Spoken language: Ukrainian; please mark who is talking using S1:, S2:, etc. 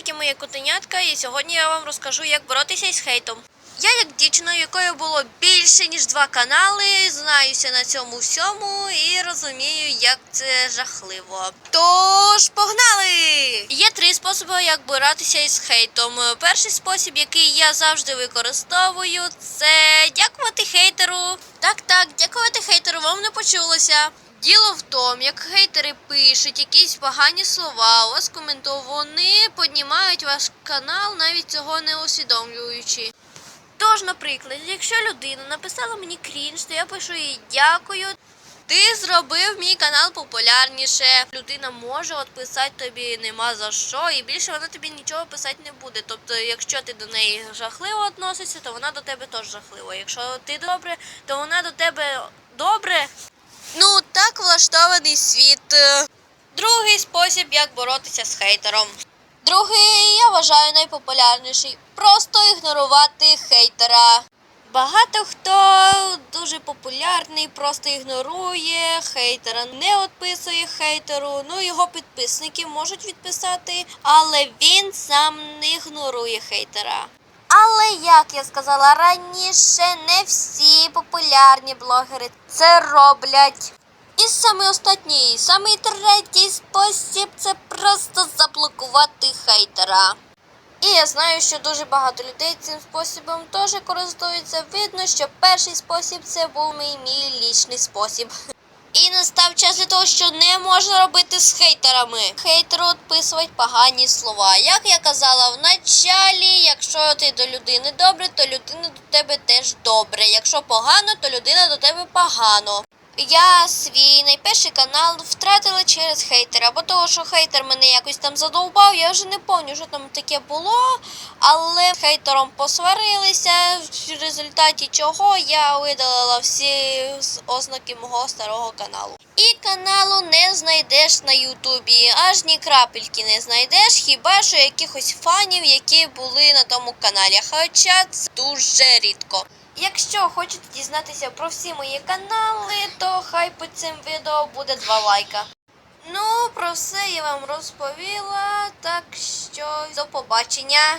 S1: привітики, моє котенятка, і сьогодні я вам розкажу, як боротися із хейтом. Я, як дівчина, у якої було більше ніж два канали, знаюся на цьому всьому і розумію, як це жахливо. Тож погнали! Є три способи, як боротися із хейтом. Перший спосіб, який я завжди використовую, це дякувати хейтеру. Так, так, дякувати хейтеру, вам не почулося. Діло в тому, як хейтери пишуть якісь погані слова, у вас коментують, вони піднімають ваш канал, навіть цього не усвідомлюючи. Тож, наприклад, якщо людина написала мені крінж, то я пишу їй дякую. Ти зробив мій канал популярніше. Людина може відписати тобі нема за що, і більше вона тобі нічого писати не буде. Тобто, якщо ти до неї жахливо відносишся, то вона до тебе теж жахливо. Якщо ти добре, то вона до тебе добре. Ну, так влаштований світ. Другий спосіб, як боротися з хейтером. Другий, я вважаю, найпопулярніший. Просто ігнорувати хейтера. Багато хто дуже популярний, просто ігнорує хейтера, не відписує хейтеру. Ну його підписники можуть відписати, але він сам не ігнорує хейтера. Але як я сказала раніше, не всі популярні блогери це роблять. І саме останній, самий третій спосіб це просто заблокувати хейтера. І я знаю, що дуже багато людей цим способом теж користуються. Видно, що перший спосіб це був мій, мій лічний спосіб. І настав час для того, що не можна робити з хейтерами. Хейтеру відписують погані слова. Як я казала в началі, якщо ти до людини добре, то людина до тебе теж добре. Якщо погано, то людина до тебе погано. Я свій найперший канал втратила через хейтера, бо того, що хейтер мене якось там задовбав, я вже не пам'ятаю, що там таке було. Але з хейтером посварилися, в результаті чого я видалила всі ознаки мого старого каналу. І каналу не знайдеш на Ютубі, аж ні крапельки не знайдеш, хіба що якихось фанів, які були на тому каналі. Хоча це дуже рідко. Якщо хочете дізнатися про всі мої канали, то хай під цим відео буде два лайка. Ну, про все я вам розповіла, так що до побачення.